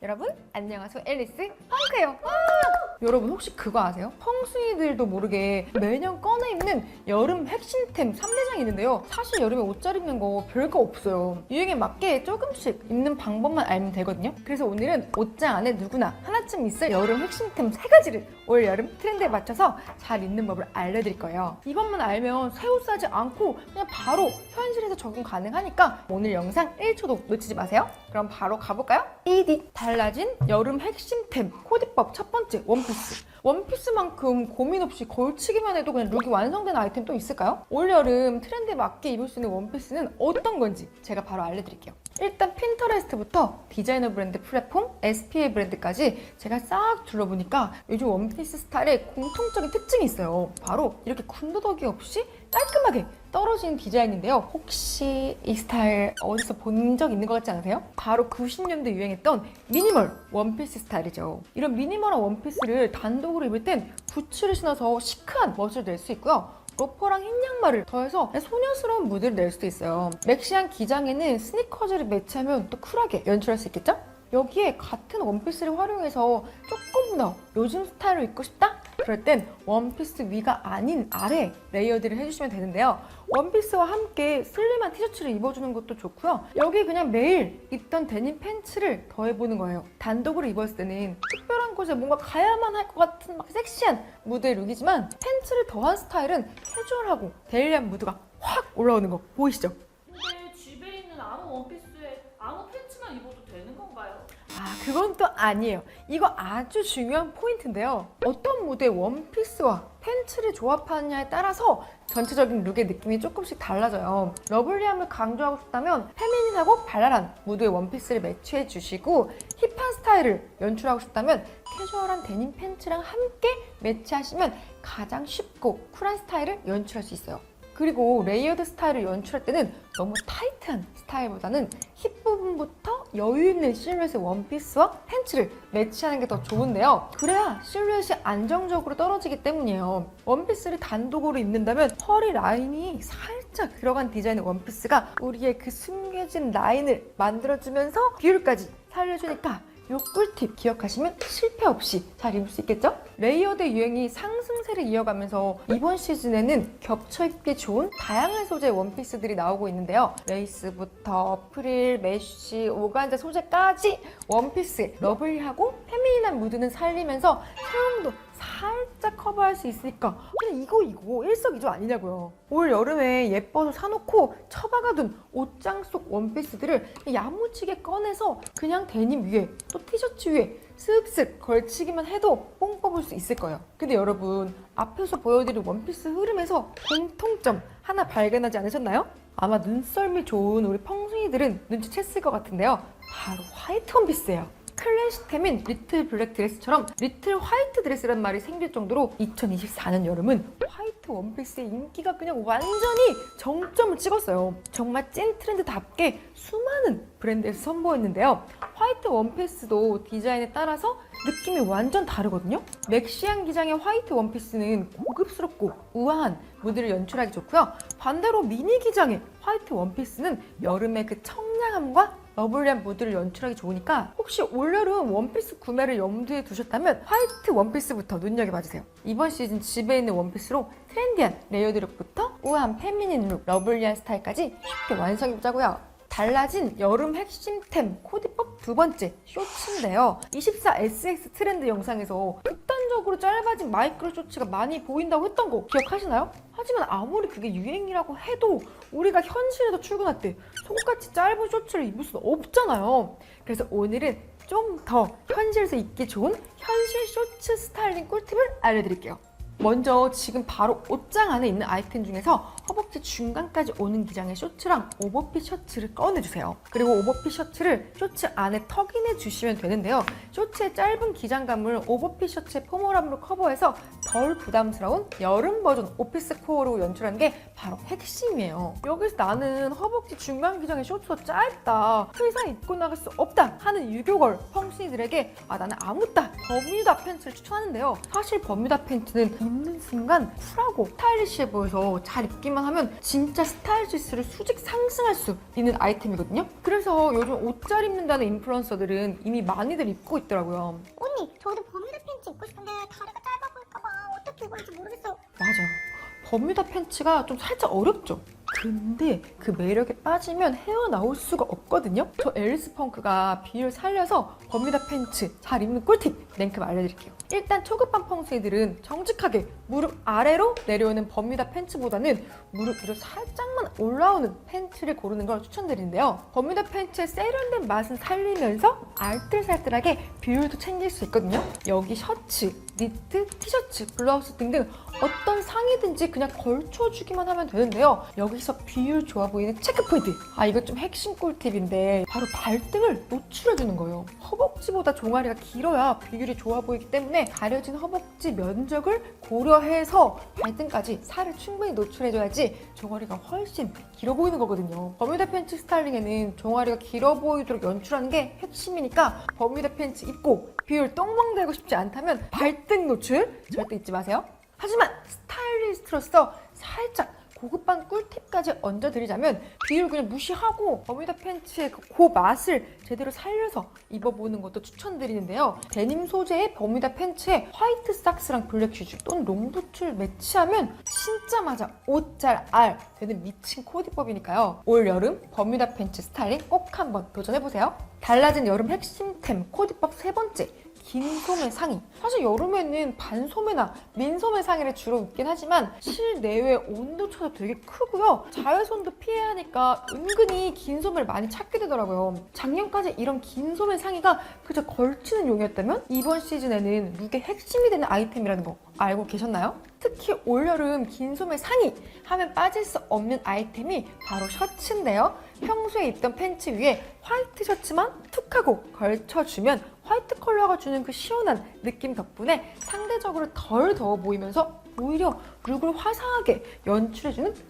여러분 안녕하세요. 앨리스 펑크예요. 와! 여러분 혹시 그거 아세요? 펑순이들도 모르게 매년 꺼내 입는 여름 핵심템 3대장이 있는데요. 사실 여름에 옷 잘 입는 거 별거 없어요. 유행에 맞게 조금씩 입는 방법만 알면 되거든요. 그래서 오늘은 옷장 안에 누구나 하나 쯤 있을 여름 핵심템 3가지를 올 여름 트렌드에 맞춰서 잘 입는 법을 알려드릴 거예요 이것만 알면 새 옷 사지 않고 그냥 바로 현실에서 적용 가능하니까 오늘 영상 1초도 놓치지 마세요 그럼 바로 가볼까요? 1위 달라진 여름 핵심템 코디법 첫 번째 원피스 원피스만큼 고민 없이 걸치기만 해도 그냥 룩이 완성된 아이템 또 있을까요? 올여름 트렌드에 맞게 입을 수 있는 원피스는 어떤 건지 제가 바로 알려드릴게요 일단 핀터레스트부터 디자이너 브랜드 플랫폼, SPA 브랜드까지 제가 싹 둘러보니까 요즘 원피스 스타일에 공통적인 특징이 있어요 바로 이렇게 군더더기 없이 깔끔하게 떨어지는 디자인인데요. 혹시 이 스타일 어디서 본 적 있는 것 같지 않으세요? 바로 90년대 유행했던 미니멀 원피스 스타일이죠. 이런 미니멀한 원피스를 단독으로 입을 땐 부츠를 신어서 시크한 멋을 낼 수 있고요. 로퍼랑 흰 양말을 더해서 소녀스러운 무드를 낼 수도 있어요. 맥시한 기장에는 스니커즈를 매치하면 또 쿨하게 연출할 수 있겠죠? 여기에 같은 원피스를 활용해서 조금 더 요즘 스타일로 입고 싶다? 그럴 땐 원피스 위가 아닌 아래 레이어드를 해주시면 되는데요. 원피스와 함께 슬림한 티셔츠를 입어주는 것도 좋고요. 여기 그냥 매일 입던 데님 팬츠를 더해보는 거예요. 단독으로 입었을 때는 특별한 곳에 뭔가 가야만 할 것 같은 막 섹시한 무드의 룩이지만 팬츠를 더한 스타일은 캐주얼하고 데일리한 무드가 확 올라오는 거 보이시죠? 근데 집에 있는 아무 원피스에 아무 팬츠만 입어도 되는 건가요? 아, 그건 또 아니에요. 이거 아주 중요한 포인트인데요. 어떤 무드의 원피스와 팬츠를 조합하느냐에 따라서 전체적인 룩의 느낌이 조금씩 달라져요. 러블리함을 강조하고 싶다면 페미닌하고 발랄한 무드의 원피스를 매치해 주시고 힙한 스타일을 연출하고 싶다면 캐주얼한 데님 팬츠랑 함께 매치하시면 가장 쉽고 쿨한 스타일을 연출할 수 있어요. 그리고 레이어드 스타일을 연출할 때는 너무 타이트한 스타일보다는 힙 부분부터 여유 있는 실루엣의 원피스와 팬츠를 매치하는 게 더 좋은데요. 그래야 실루엣이 안정적으로 떨어지기 때문이에요. 원피스를 단독으로 입는다면 허리 라인이 살짝 들어간 디자인의 원피스가 우리의 그 숨겨진 라인을 만들어주면서 비율까지 살려주니까 요 꿀팁 기억하시면 실패 없이 잘 입을 수 있겠죠? 레이어드 유행이 상승세를 이어가면서 이번 시즌에는 겹쳐 입기 좋은 다양한 소재의 원피스들이 나오고 있는데요. 레이스부터 프릴, 메쉬, 오간자 소재까지 원피스에 러블리하고 페미닌한 무드는 살리면서 사용도 살짝 커버할 수 있으니까 그냥 이거 이거 일석이조 아니냐고요. 올 여름에 예뻐서 사놓고 처박아둔 옷장 속 원피스들을 야무지게 꺼내서 그냥 데님 위에 또 티셔츠 위에 쓱쓱 걸치기만 해도 뽕 뽑을 수 있을 거예요. 근데 여러분 앞에서 보여드린 원피스 흐름에서 공통점 하나 발견하지 않으셨나요? 아마 눈썰미 좋은 우리 펑숭이들은 눈치챘을 것 같은데요. 바로 화이트 원피스예요. 클래식템인 리틀 블랙 드레스처럼 리틀 화이트 드레스란 말이 생길 정도로 2024년 여름은 화이트 원피스의 인기가 그냥 완전히 정점을 찍었어요. 정말 찐 트렌드답게 수많은 브랜드에서 선보였는데요. 화이트 원피스도 디자인에 따라서 느낌이 완전 다르거든요. 맥시한 기장의 화이트 원피스는 고급스럽고 우아한 무드를 연출하기 좋고요. 반대로 미니 기장의 화이트 원피스는 여름의 그 청량함과 러블리한 무드를 연출하기 좋으니까 혹시 올여름 원피스 구매를 염두에 두셨다면 화이트 원피스부터 눈여겨봐주세요. 이번 시즌 집에 있는 원피스로 트렌디한 레이어드 룩부터 우아한 페미닌 룩, 러블리한 스타일까지 쉽게 완성해보자고요. 달라진 여름 핵심템 코디법 두 번째 쇼츠인데요. 24SX 트렌드 영상에서 극단적으로 짧아진 마이크로 쇼츠가 많이 보인다고 했던 거 기억하시나요? 하지만 아무리 그게 유행이라고 해도 우리가 현실에서 출근할 때 속같이 짧은 쇼츠를 입을 수는 없잖아요. 그래서 오늘은 좀 더 현실에서 입기 좋은 현실 쇼츠 스타일링 꿀팁을 알려드릴게요. 먼저 지금 바로 옷장 안에 있는 아이템 중에서 허벅지 중간까지 오는 기장의 쇼츠랑 오버핏 셔츠를 꺼내주세요. 그리고 오버핏 셔츠를 쇼츠 안에 턱인해 주시면 되는데요. 쇼츠의 짧은 기장감을 오버핏 셔츠의 포멀함으로 커버해서 덜 부담스러운 여름 버전 오피스 코어로 연출한 게 바로 핵심이에요. 여기서 나는 허벅지 중간 기장의 쇼츠가 짧다. 회사 입고 나갈 수 없다 하는 유교걸 펑신이들에게 아 나는 아무따 버뮤다 팬츠를 추천하는데요. 사실 버뮤다 팬츠는 입는 순간 쿨하고 스타일리시해 보여서 잘 입기만 하면 진짜 스타일 지수를 수직 상승할 수 있는 아이템이거든요. 그래서 요즘 옷 잘 입는다는 인플루언서들은 이미 많이들 입고 있더라고요. 언니, 저도 버뮤다 팬츠 입고 싶은데 다리가 어떻게 입을지 모르겠어요. 맞아요. 버뮤다 팬츠가 좀 살짝 어렵죠. 근데 그 매력에 빠지면 헤어나올 수가 없거든요. 저 앨리스 펑크가 비율 살려서 버뮤다 팬츠 잘 입는 꿀팁 랭크 알려드릴게요. 일단 초급반 펑스이들은 정직하게 무릎 아래로 내려오는 버뮤다 팬츠보다는 무릎 위로 살짝만 올라오는 팬츠를 고르는 걸 추천드리는데요. 버뮤다 팬츠의 세련된 맛은 살리면서 알뜰살뜰하게 비율도 챙길 수 있거든요. 여기 셔츠, 니트, 티셔츠, 블라우스 등등 어떤 상의든지 그냥 걸쳐주기만 하면 되는데요. 여기서 비율 좋아 보이는 체크 포인트. 아 이거 좀 핵심 꿀팁인데 바로 발등을 노출해주는 거예요. 허벅지보다 종아리가 길어야 비율이 좋아 보이기 때문에 가려진 허벅지 면적을 고려해서 발등까지 살을 충분히 노출해줘야지 종아리가 훨씬 길어 보이는 거거든요. 버뮤다 팬츠 스타일링에는 종아리가 길어 보이도록 연출하는 게 핵심이니까 버뮤다 팬츠 입고 비율 똥망 되고 싶지 않다면 발등 노출 절대 잊지 마세요. 하지만 스타일리스트로서 살짝 고급반 꿀팁까지 얹어드리자면 비율 그냥 무시하고 버뮤다 팬츠의 그, 그 맛을 제대로 살려서 입어보는 것도 추천드리는데요. 데님 소재의 버뮤다 팬츠에 화이트 삭스랑 블랙 슈즈 또는 롱부츠를 매치하면 진짜마자 옷잘 알 되는 미친 코디법이니까요. 올 여름 버뮤다 팬츠 스타일링 꼭 한번 도전해보세요. 달라진 여름 핵심템 코디법 세 번째 긴 소매 상의. 사실 여름에는 반소매나 민소매 상의를 주로 입긴 하지만 실내외 온도 차가 되게 크고요. 자외선도 피해야 하니까 은근히 긴 소매를 많이 찾게 되더라고요. 작년까지 이런 긴 소매 상의가 그저 걸치는 용이었다면 이번 시즌에는 룩의 핵심이 되는 아이템이라는 거 알고 계셨나요? 특히 올여름 긴 소매 상의 하면 빠질 수 없는 아이템이 바로 셔츠인데요. 평소에 입던 팬츠 위에 화이트 셔츠만 툭 하고 걸쳐주면 화이트 컬러가 주는 그 시원한 느낌 덕분에 상대적으로 덜 더워 보이면서 오히려 룩을 화사하게 연출해주는 키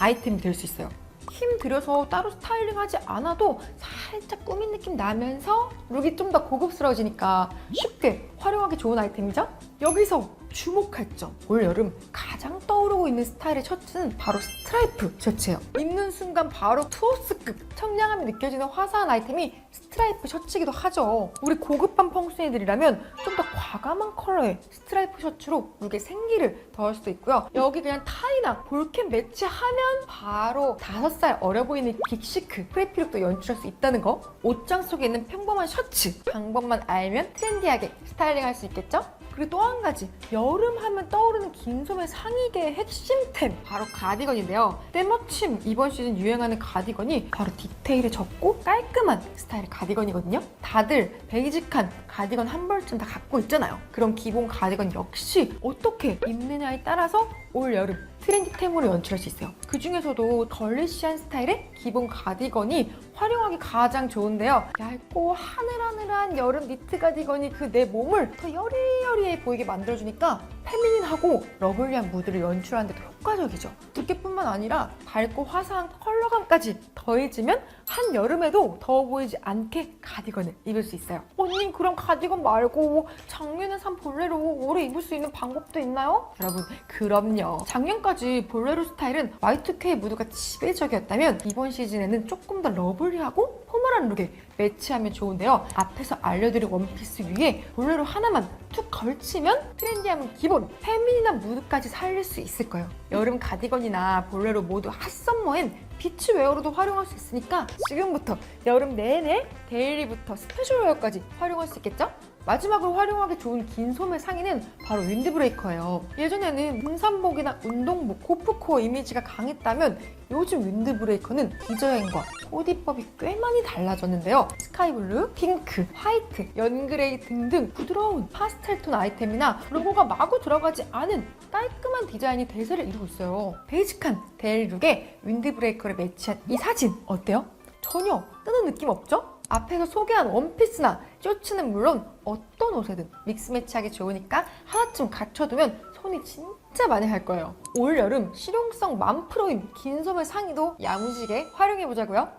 아이템이 될 수 있어요. 힘 들여서 따로 스타일링 하지 않아도 살짝 꾸민 느낌 나면서 룩이 좀 더 고급스러워지니까 쉽게 활용하기 좋은 아이템이죠? 여기서 주목할 점. 올 여름 가장 떠오르고 있는 스타일의 셔츠는 바로 스트라이프 셔츠예요. 입는 순간 바로 투어스급 청량함이 느껴지는 화사한 아이템이 스트라이프 셔츠이기도 하죠. 우리 고급반 펑순이들이라면 좀 더 과감한 컬러의 스트라이프 셔츠로 룩에 생기를 더할 수도 있고요. 여기 그냥 타이나 볼캡 매치하면 바로 다섯 살 어려 보이는 빅시크 프레피룩도 연출할 수 있다는 거. 옷장 속에 있는 평범한 셔츠 방법만 알면 트렌디하게 스타일링할 수 있겠죠? 그리고 또 한 가지 여름 하면 떠오르는 긴 소매 상의계의 핵심템. 바로 가디건인데요. 때마침 이번 시즌 유행하는 가디건이 바로 디테일이 적고 깔끔한 스타일의 가디건이거든요. 다들 베이직한 가디건 한 벌쯤 다 갖고 있잖아요. 그럼 기본 가디건 역시 어떻게 입느냐에 따라서 올 여름 트렌디템으로 연출할 수 있어요. 그 중에서도 걸리시한 스타일의 기본 가디건이 활용하기 가장 좋은데요. 얇고 하늘하늘한 여름 니트 가디건이 그 내 몸을 더 여리여리해 보이게 만들어주니까 페미닌하고 러블리한 무드를 연출하는 데도 효과적이죠. 두께뿐만 아니라 밝고 화사한 컬러감까지 더해지면 한여름에도 더워 보이지 않게 가디건을 입을 수 있어요. 언니 그럼 가디건 말고 작년에 산 볼레로 올해 입을 수 있는 방법도 있나요? 여러분 그럼요. 작년까지 볼레로 스타일은 Y2K 무드가 지배적이었다면 이번 시즌에는 조금 더 러블리하고 포멀한 룩에 매치하면 좋은데요. 앞에서 알려드린 원피스 위에 볼레로 하나만 툭 걸치면 트렌디함은 기본, 페미닌한 무드까지 살릴 수 있을 거예요. 여름 가디건이나 볼레로 모두 핫썸머엔 비치 웨어로도 활용할 수 있으니까 지금부터 여름 내내 데일리부터 스페셜 웨어까지 활용할 수 있겠죠? 마지막으로 활용하기 좋은 긴 소매 상의는 바로 윈드브레이커예요. 예전에는 등산복이나 운동복, 고프코어 이미지가 강했다면 요즘 윈드브레이커는 디자인과 코디법이 꽤 많이 달라졌는데요. 스카이블루, 핑크, 화이트, 연그레이 등등 부드러운 파스텔톤 아이템이나 로고가 마구 들어가지 않은 깔끔한 디자인이 대세를 이루고 있어요. 베이직한 데일룩에 윈드브레이커를 매치한 이 사진 어때요? 전혀 뜨는 느낌 없죠? 앞에서 소개한 원피스나 쇼츠는 물론 어떤 옷에든 믹스 매치하기 좋으니까 하나쯤 갖춰두면 손이 진짜 많이 갈 거예요. 올 여름 실용성 만 프로인 긴 소매 상의도 야무지게 활용해 보자고요.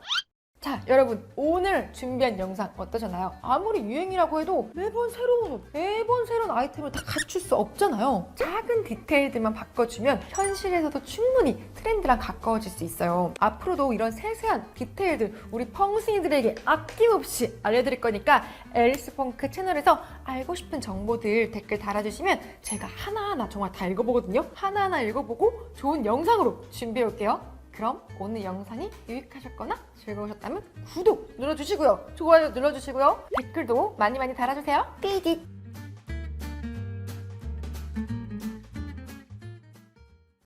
자, 여러분 오늘 준비한 영상 어떠셨나요? 아무리 유행이라고 해도 매번 새로운 옷, 매번 새로운 아이템을 다 갖출 수 없잖아요. 작은 디테일들만 바꿔주면 현실에서도 충분히 트렌드랑 가까워질 수 있어요. 앞으로도 이런 세세한 디테일들 우리 펑순이들에게 아낌없이 알려드릴 거니까 앨리스 펑크 채널에서 알고 싶은 정보들 댓글 달아주시면 제가 하나하나 정말 다 읽어보거든요. 하나하나 읽어보고 좋은 영상으로 준비해 올게요. 그럼 오늘 영상이 유익하셨거나 즐거우셨다면 구독 눌러주시고요. 좋아요 눌러주시고요. 댓글도 많이 많이 달아주세요. 띠깃